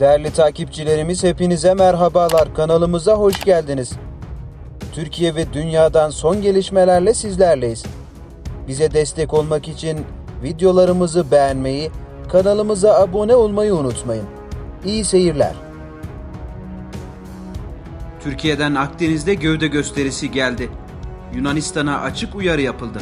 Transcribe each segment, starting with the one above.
Değerli takipçilerimiz hepinize merhabalar. Kanalımıza hoş geldiniz. Türkiye ve dünyadan son gelişmelerle sizlerleyiz. Bize destek olmak için videolarımızı beğenmeyi, kanalımıza abone olmayı unutmayın. İyi seyirler. Türkiye'den Akdeniz'de gövde gösterisi geldi. Yunanistan'a açık uyarı yapıldı.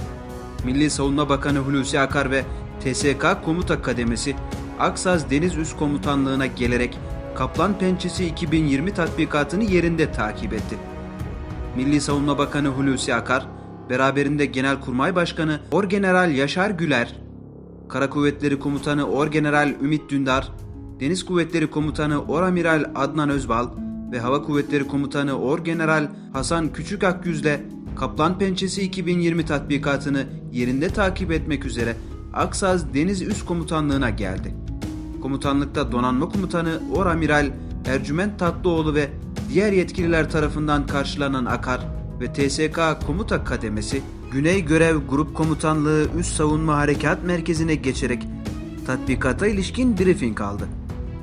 Milli Savunma Bakanı Hulusi Akar ve TSK Komuta Kademesi Aksaz Deniz Üst Komutanlığı'na gelerek Kaplan Pençesi 2020 tatbikatını yerinde takip etti. Milli Savunma Bakanı Hulusi Akar, beraberinde Genelkurmay Başkanı Orgeneral Yaşar Güler, Kara Kuvvetleri Komutanı Orgeneral Ümit Dündar, Deniz Kuvvetleri Komutanı Oramiral Adnan Özbal ve Hava Kuvvetleri Komutanı Orgeneral Hasan Küçük Akyüz'le Kaplan Pençesi 2020 tatbikatını yerinde takip etmek üzere Aksaz Deniz Üst Komutanlığı'na geldi. Komutanlıkta donanma komutanı Oramiral Ercüment Tatlıoğlu ve diğer yetkililer tarafından karşılanan Akar ve TSK Komuta Kademesi Güney Görev Grup Komutanlığı Üst Savunma Harekat Merkezi'ne geçerek tatbikata ilişkin briefing aldı.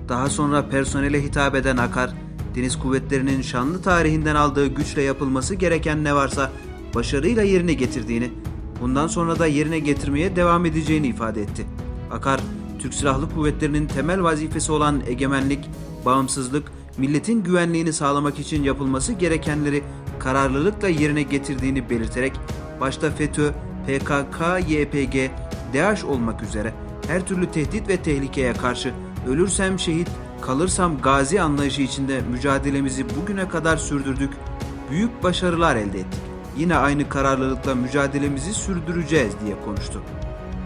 Daha sonra personele hitap eden Akar, Deniz Kuvvetleri'nin şanlı tarihinden aldığı güçle yapılması gereken ne varsa başarıyla yerine getirdiğini, bundan sonra da yerine getirmeye devam edeceğini ifade etti. Akar, Türk Silahlı Kuvvetleri'nin temel vazifesi olan egemenlik, bağımsızlık, milletin güvenliğini sağlamak için yapılması gerekenleri kararlılıkla yerine getirdiğini belirterek, başta FETÖ, PKK, YPG, DAEŞ olmak üzere her türlü tehdit ve tehlikeye karşı ölürsem şehit, kalırsam gazi anlayışı içinde mücadelemizi bugüne kadar sürdürdük, büyük başarılar elde ettik. Yine aynı kararlılıkla mücadelemizi sürdüreceğiz diye konuştu.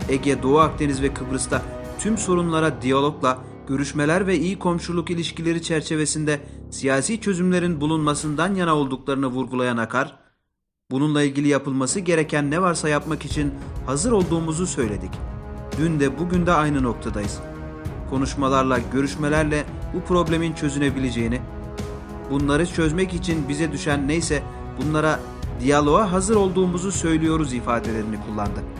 Ege, Doğu Akdeniz ve Kıbrıs'ta tüm sorunlara diyalogla, görüşmeler ve iyi komşuluk ilişkileri çerçevesinde siyasi çözümlerin bulunmasından yana olduklarını vurgulayan Akar, bununla ilgili yapılması gereken ne varsa yapmak için hazır olduğumuzu söyledik. Dün de bugün de aynı noktadayız. Konuşmalarla, görüşmelerle bu problemin çözünebileceğini, bunları çözmek için bize düşen neyse bunlara diyaloğa hazır olduğumuzu söylüyoruz ifadelerini kullandı.